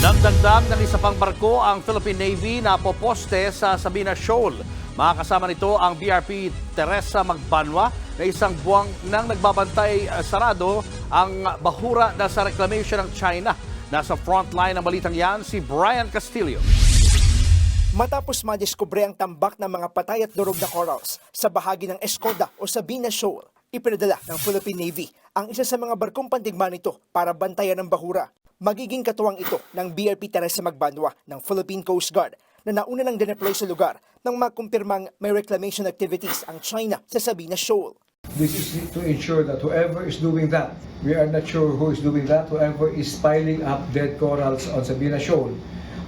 Nagdagdag ng isa pang barko ang Philippine Navy na poposte sa Sabina Shoal. Makakasama nito ang BRP Teresa Magbanwa na isang buwang nang nagbabantay eh, sarado ang bahura na sa reclamation ng China. Nasa frontline ng balitang yan si Brian Castillo. Matapos madiskubre ang tambak ng mga patay at durog na corals sa bahagi ng Escoda o Sabina Shoal, ipinadala ng Philippine Navy ang isa sa mga barkong pandigma nito para bantayan ang bahura. Magiging katuwang ito ng BRP Teresa Magbanwa ng Philippine Coast Guard na nauna nang dineploy sa lugar nang makumpirmang may reclamation activities ang China sa Sabina Shoal. This is to ensure that whoever is doing that, we are not sure who is doing that, whoever is piling up dead corals on Sabina Shoal,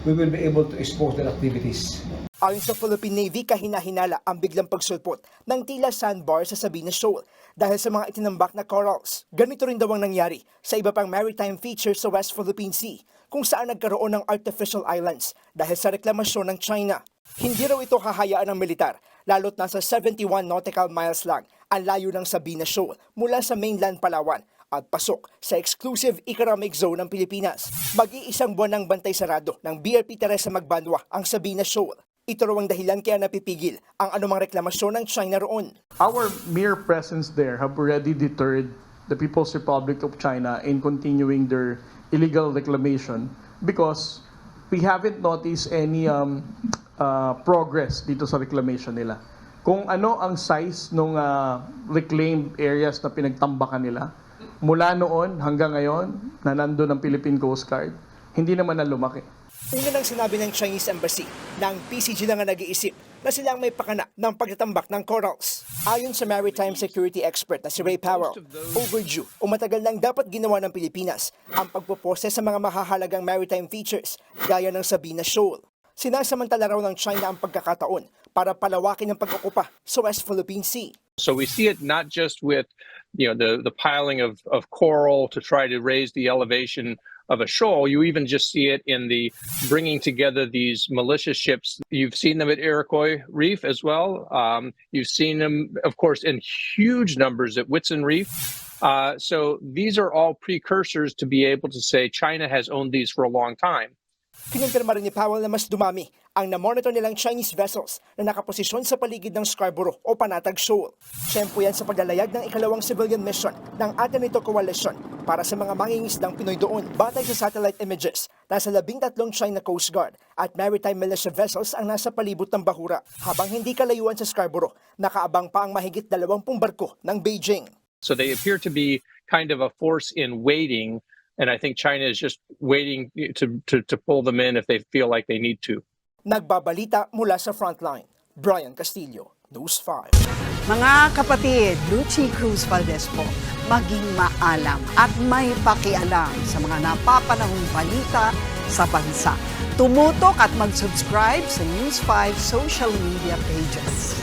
we will be able to expose their activities. Ayon sa Philippine Navy, kahinahinala ang biglang pagsulpot ng tila sandbar sa Sabina Shoal dahil sa mga itinambak na corals. Ganito rin daw ang nangyari sa iba pang maritime features sa West Philippine Sea kung saan nagkaroon ng artificial islands dahil sa reklamasyon ng China. Hindi raw ito hahayaan ng militar, lalo't nasa 71 nautical miles lang ang layo ng Sabina Shoal mula sa mainland Palawan at pasok sa exclusive economic zone ng Pilipinas. Mag-iisang buwan ng bantay sarado ng BRP Teresa Magbanwa ang Sabina Shoal. Ito raw ang dahilan kaya napipigil ang anumang reklamasyon ng China roon. Our mere presence there have already deterred the People's Republic of China in continuing their illegal reclamation because we haven't noticed any um, uh, progress dito sa reclamation nila. Kung ano ang size ng reclaimed areas na pinagtambakan nila, mula noon hanggang ngayon na nandun ang Philippine Coast Guard, hindi naman na lumaki. Una nang sinabi ng Chinese Embassy na ang PCG na nga nag-iisip na silang may pakana ng pagtatambak ng corals. Ayon sa maritime security expert na si Ray Powell, overdue o matagal nang dapat ginawa ng Pilipinas ang pagpupose sa mga mahahalagang maritime features gaya ng Sabina Shoal. Sinasamantala raw ng China ang pagkakataon para palawakin ang pag-okupa sa West Philippine Sea. So we see it not just with, you know, the the piling of of coral to try to raise the elevation of a shoal. You even just see it in the bringing together these militia ships. You've seen them at Iroquois Reef as well. Um, you've seen them, of course, in huge numbers at Whitsun Reef. Uh, so these are all precursors to be able to say China has owned these for a long time. Kinumpirma rin ni Powell na mas dumami ang namonitor nilang Chinese vessels na nakaposisyon sa paligid ng Scarborough o Panatag Shoal. Siyempre yan sa paglalayag ng ikalawang civilian mission ng Atenito Coalition para sa mga mangingisdang Pinoy doon. Batay sa satellite images, nasa labing tatlong China Coast Guard at maritime militia vessels ang nasa palibot ng Bahura. Habang hindi kalayuan sa Scarborough, nakaabang pa ang mahigit dalawampung barko ng Beijing. So they appear to be kind of a force in waiting, and I think China is just waiting to to, to pull them in if they feel like they need to. Nagbabalita mula sa frontline. Brian Castillo, News 5. Mga kapatid, Lucy Cruz Valdez po, maging maalam at may pakialam sa mga napapanahong balita sa bansa. Tumutok at mag-subscribe sa News 5 social media pages.